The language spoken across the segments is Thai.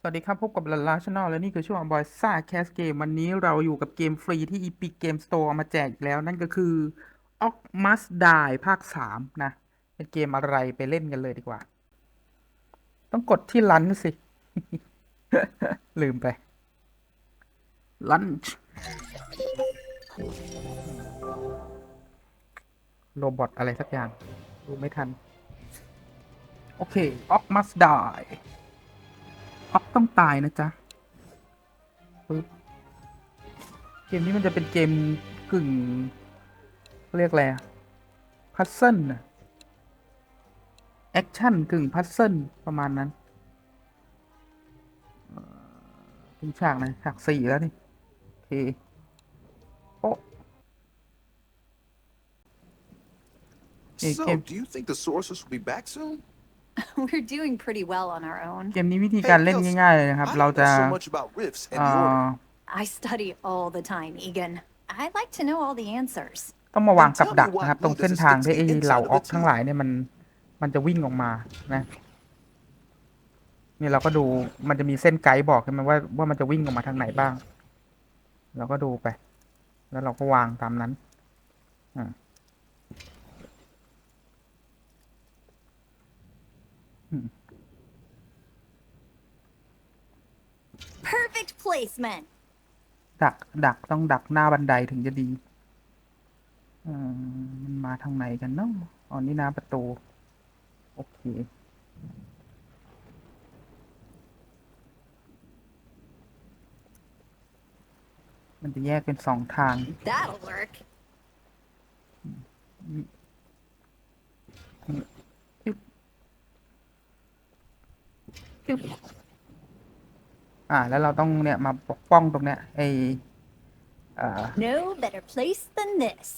สวัสดีครับ พบกับลันลาชแนลและนี่คือช่วงบอยซ่าแคสเกมวันนี้เราอยู่กับเกมฟรีที่ Epic Game Store มาแจกแล้วนั่นก็คือ o c Must Die ภาค 3 นะ เป็นเกมอะไรไปเล่นกันเลยดีกว่า ต้องกดที่ลันสิ ลืมไปลันช์โรบอทอะไรสักอย่าง ดูไม่ทัน โอเค o c Must Die ออกต้องตายนะจ๊ะปึ๊บเกมนี้มันจะเป็นเกมกึ่งเขาเรียกอะไรพัซเซิลนะแอคชั่นกึ่งพัซเซิลประมาณนั้นเอ่อถึงฉากไหนฉากสี่แล้วนี่โอเคโอ้เอ้ย So, เกม do you think the sorceress will be back soon? We're doing pretty well on our own. เกมนี้วิธีการเล่นง่ายๆเลยนะครับ I เรา don't จะ know so much about rifts and เอ่ the อ order. I study all the time, Egan. I like to know all the answers. ต้องมาวางกับดัก And tell me นะครับ why ตรง blue เส้น doesn't ทาง stick ที่ to ไอ้ the inside เหล่า of ออก the ทั้งหลายเนี่ยมันมันจะวิ่งออกมานะนี่เราก็ดูมันจะมีเส้นไกด์บอกใช่ไหมว่าว่ามันจะวิ่งออกมาทางไหนบ้าง เราก็ดูไป แล้วเราก็วางตามนั้นอ่า Perfect placement. ดัก ดักต้องดักหน้าบันไดถึงจะดีอ่ามันมาทางไหนกันเนาะอ๋อนี่หน้าประตู โอเค มันจะแยกเป็นสองทาง That'll work. อ่า แล้วเราต้องเนี่ยมาปกป้องตรงเนี้ยไอเอ่อ No better place than this.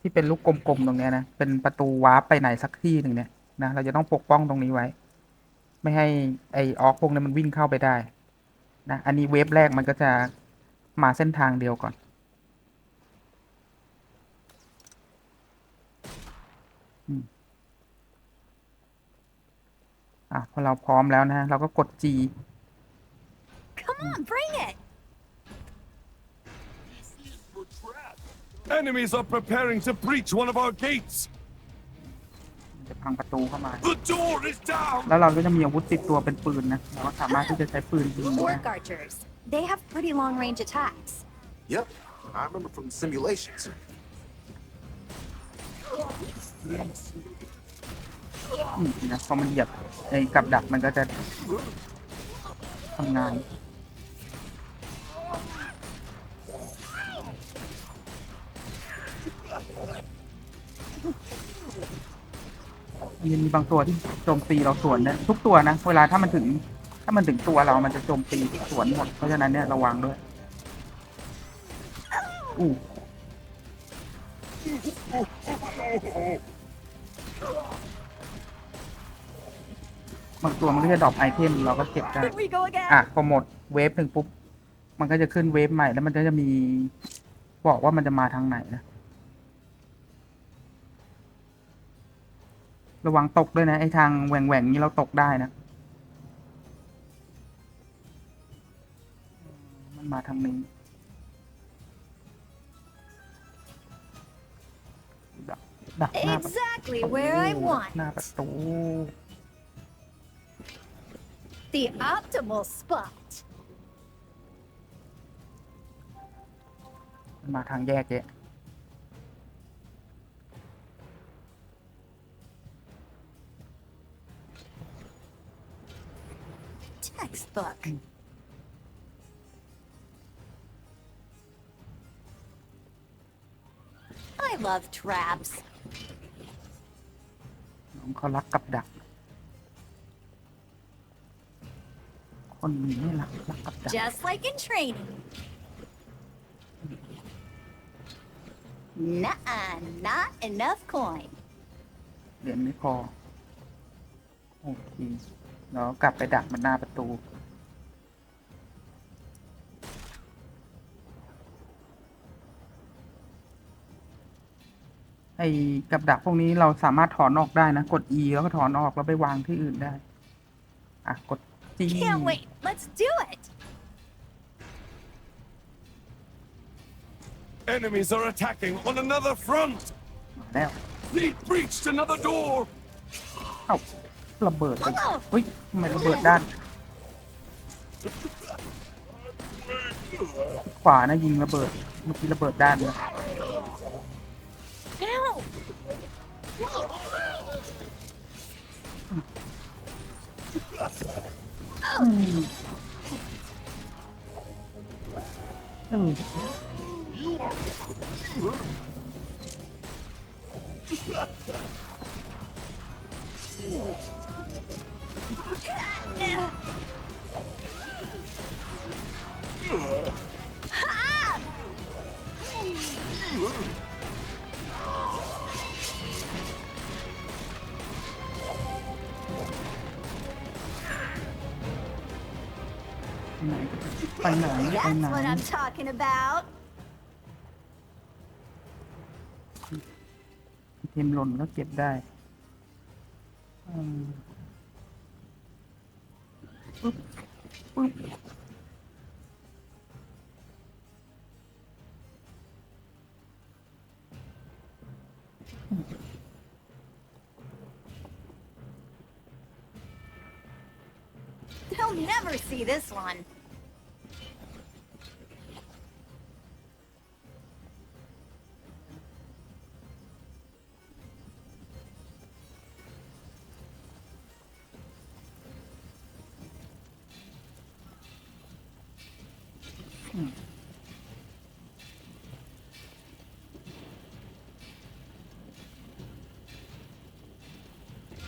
ที่เป็นลูกกลมๆตรงเนี้ยนะ เป็นประตูวาร์ปไปไหนสักที่หนึ่งเนี่ยนะ เราจะต้องปกป้องตรงนี้ไว้ ไม่ให้ไอออกพวกนี้มันวิ่งเข้าไปได้นะ อันนี้เวฟแรกมันก็จะมาเส้นทางเดียวก่อนอืมอะพอเราพร้อมแล้วนะ เราก็กด G Come on, bring it. Enemies are preparing to breach one of our gates. จะพังประตูเข้ามา The door is down. แล้วเราก็จะมีอาวุธติดตัวเป็นปืนนะเราก็สามารถที่จะใช้ปืนยิงได้ Orc archers. They have pretty long range attacks. Yep, I remember from the simulations. อืมนะพอมันเหยียบไอ้กับดักมันก็จะทำงาน มีมีบางตัวที่โจมตีเราสวนนะทุกตัวนะเวลาถ้ามันถึง ถ้ามันถึงตัวเรามันจะโจมตีสวนหมดเพราะฉะนั้นเนี่ยระวังด้วยอู้บางตัวมันก็จะดรอปไอเทมเราก็เก็บได้ Here we go again. อะพอหมดเวฟหนึ่งปุ๊บ มันก็จะขึ้นเวฟใหม่แล้วมันก็จะมีบอกว่ามันจะมาทางไหนนะ ระวังตกด้วยนะ ไอ้ทางแหว่งแหว่งๆนี้เราตกได้นะ มันมาทางนี้ดักดักหน้าประตู Exactly where I ห want. น้าประตู The optimal spot. มันมาทางแยกเยอะ Textbook. I love traps. น้องเขารักกับดัก คนนี้ไม่รักรักกับดัก Just like in training. Nuh-uh, not enough coin. เหรียญไม่พอ โอเค เรากลับไปดักมันหน้าประตู ไอ้กับดักพวกนี้เราสามารถถอนออกได้นะ กด E แล้วก็ถอนออกแล้วไปวางที่อื่นได้ อะ กดจริง Can't wait. Let's do it. Enemies are attacking on another front. มาแล้ว Fleet breached another door. เอ้า ระเบิดไปเฮ้ยทำไมระเบิดด้าน ขวานะยิงระเบิด เมื่อกี้ระเบิดด้านนะ Ow! อืมไป ไหนไปไหนไป That's ไหน what I'm talking about. เทมหล่นก็เก็บได้ They'll never see this one. Hmm.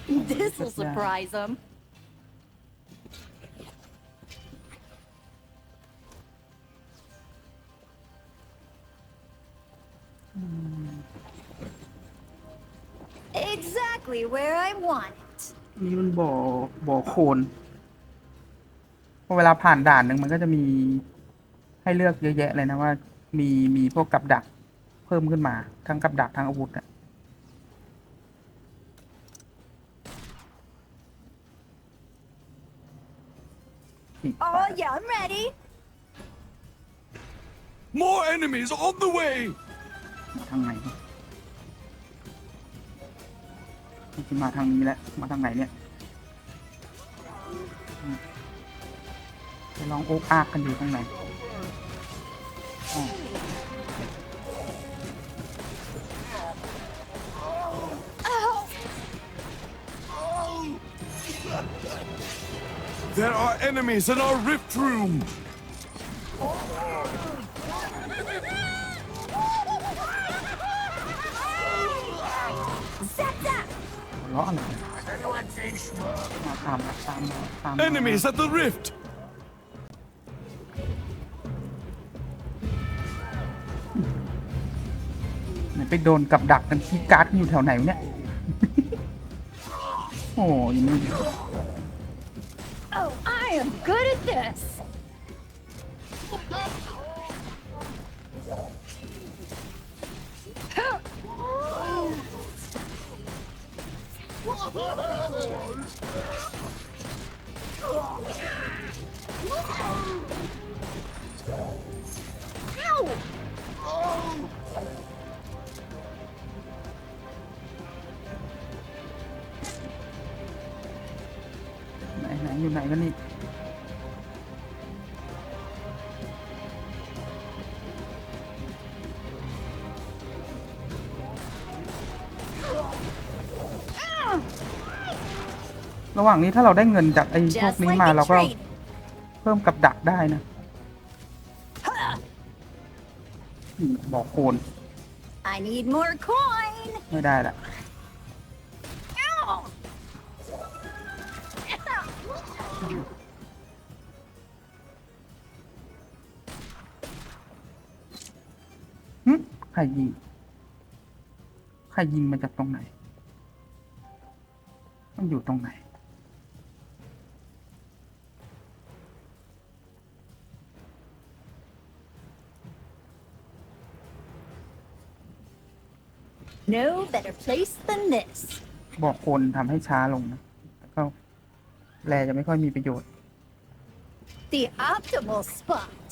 This will surprise them. 'Exactly where I want it. นี่มันบ่อบ่อโคลนพอเวลาผ่านด่านหนึ่งมันก็จะมีให้เลือกเยอะแยะเลยนะว่า มีมีพวกกับดักเพิ่มขึ้นมา ทั้งกับดักทั้งอาวุธอะนี่ Oh, yeah, I'm ready. More enemies on the way. ทางไหนนี่ยมันจะมาทางนี้แหละมาทางไหนเนี่ยจะลองโอ๊กอากกันอยู่ตรงไหนอ๋อ There are enemies in our rift room. ราะอะไรมาตามมาตามมาตามมา Enemies at the rift. ไหนไปโดนกับดักกันที่การ์ดอยู่แถวไหนวะเนี่ย โอ้ยนี่ Oh, I am good at this. ไหนไหนอยู่ไหนกันนี่ ระหว่างนี้ถ้าเราได้เงินจากไอ้พวกนี้มาเราก็เพิ่มกับดักได้นะบอกโคน I need more coin. ไม่ได้ละหึใครยิง ใครยิงมาจากตรงไหน มันอยู่ตรงไหน No better place than this. บอกคนทำให้ช้าลงนะแล้วก็แลจะไม่ค่อยมีประโยชน์ The optimal spot.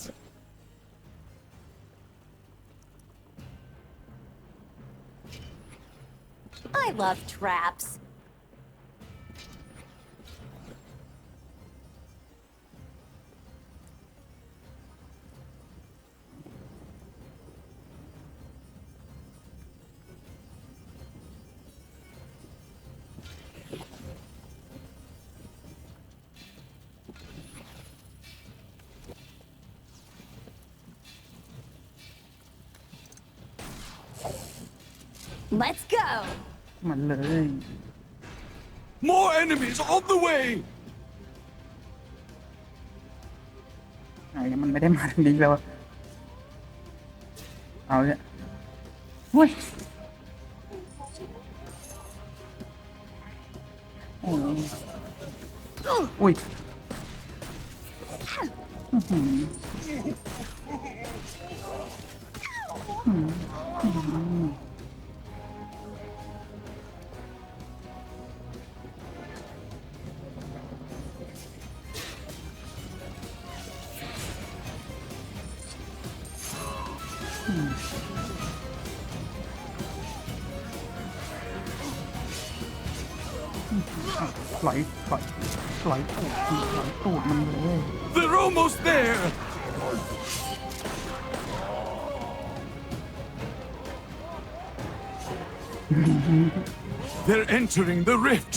I love traps. Let's go. มันเลย More enemies on the way! ไหนมันไม่ได้มาทางนี้แล้วอะเอาเนี่ยเฮ้ยโอ้ยอุ้ยอื้อหืออื้อหือปล่อ ยปล่อยปล่อยตูดปล่อยตูดมันเลย They're almost there! They're entering the rift!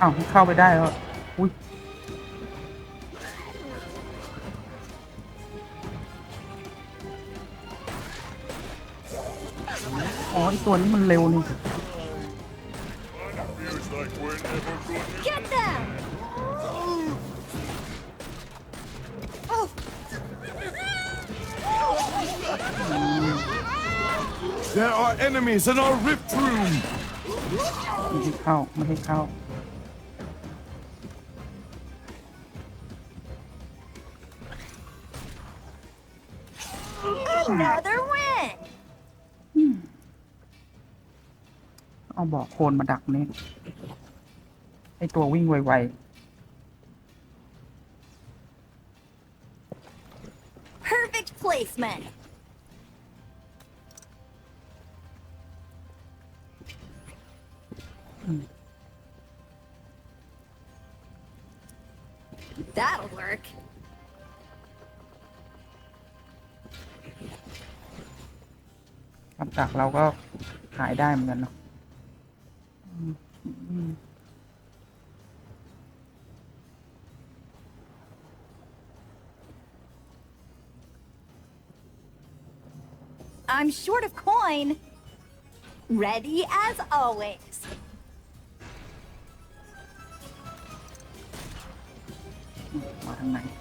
อ้าวเข้าไปได้แล้ว อุ้ยอ๋อไอตัวนี้มันเร็วนี่ Get them! Oh, There are enemies in our rift room! ไม่ให้เข้าไม่ให้เข้า another เอาบอกโคนมาดักนี่ไอตัววิ่งไว Perfect placement. That'll work. ๆคำจักเราก็หายได้เหมือนกันเนาะอืม อืม I'm short of coin. Ready as always. มาท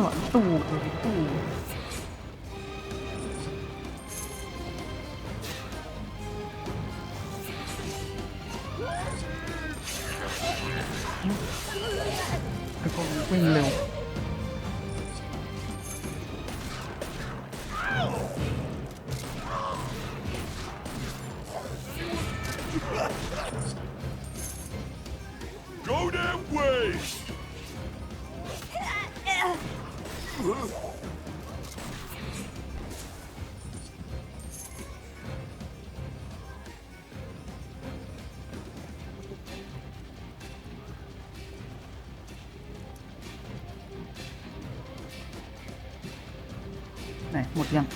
หลังตู้ หนหมดยัง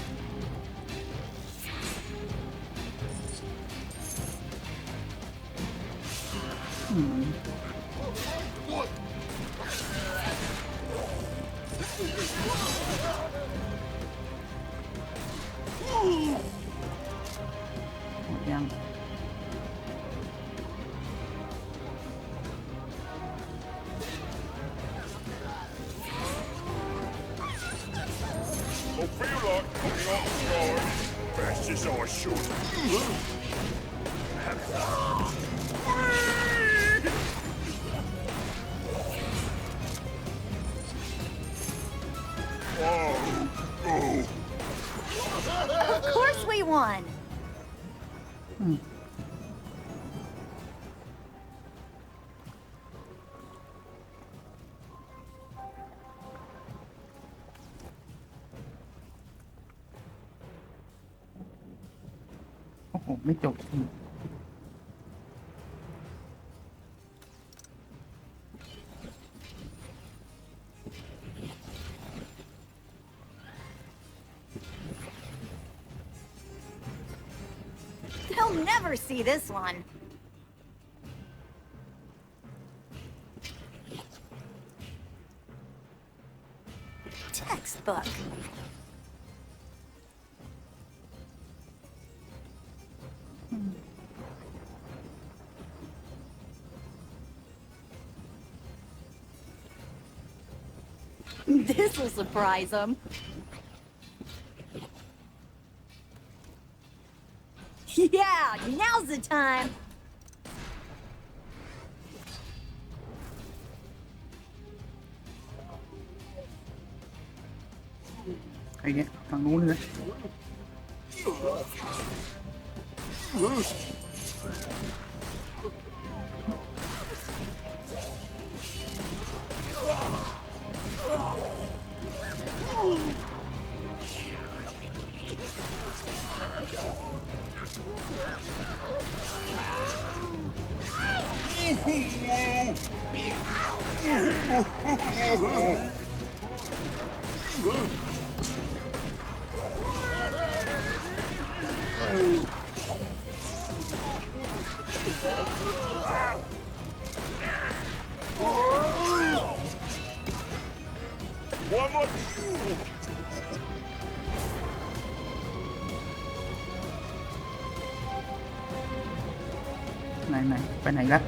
shoot. ไม่จบที This will surprise them. Yeah, now's the time. ไอ้เงี้ย ไหน ไปไหนละ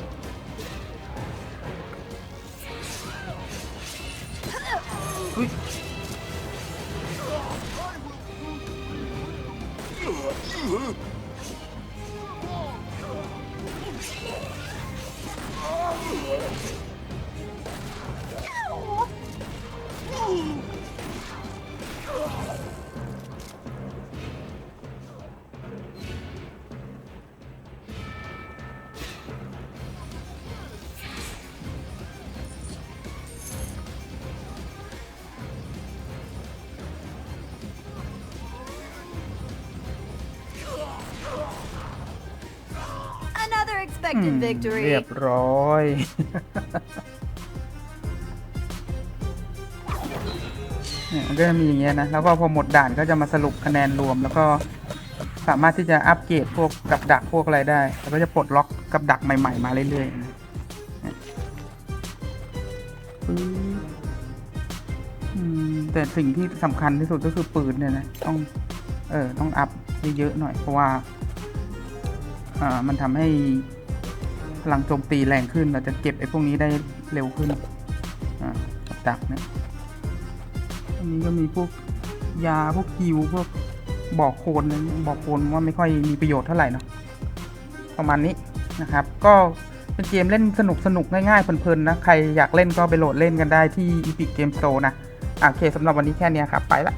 Another อืม expected เรี victory. ยบร้อย เนี่ยมันก็จะมีอย่างเงี้ยนะ แล้วก็พอหมดด่านก็จะมาสรุปคะแนนรวม แล้วก็สามารถที่จะอัปเกรดพวกกับดักพวกอะไรได้ แล้วก็จะปลดล็อกกับดักใหม่ ๆ มาเรื่อยๆนะเนี่ยปึ๊บอืมแต่สิ่งที่สำคัญที่สุดก็คือปืนเนี่ยนะ ต้อง เออ ต้องอัพเยอะๆหน่อย เพราะว่า อ่า มันทำให้ พลังโจมตีแรงขึ้น เราจะเก็บไอ้พวกนี้ได้เร็วขึ้นอ่ากับดักเนี่ยอันนี้ก็มีพวกยาพวกฮิวพวกบอกโคนนะบอกโคนว่าไม่ค่อยมีประโยชน์เท่าไหร่เนาะประมาณนี้นะครับ ก็เป็นเกมเล่นสนุกสนุกง่ายๆเพลินๆนะใครอยากเล่นก็ไปโหลดเล่นกันได้ที่ Epic Game Store นะโอเคสำหรับวันนี้แค่นี้ครับ ไปละ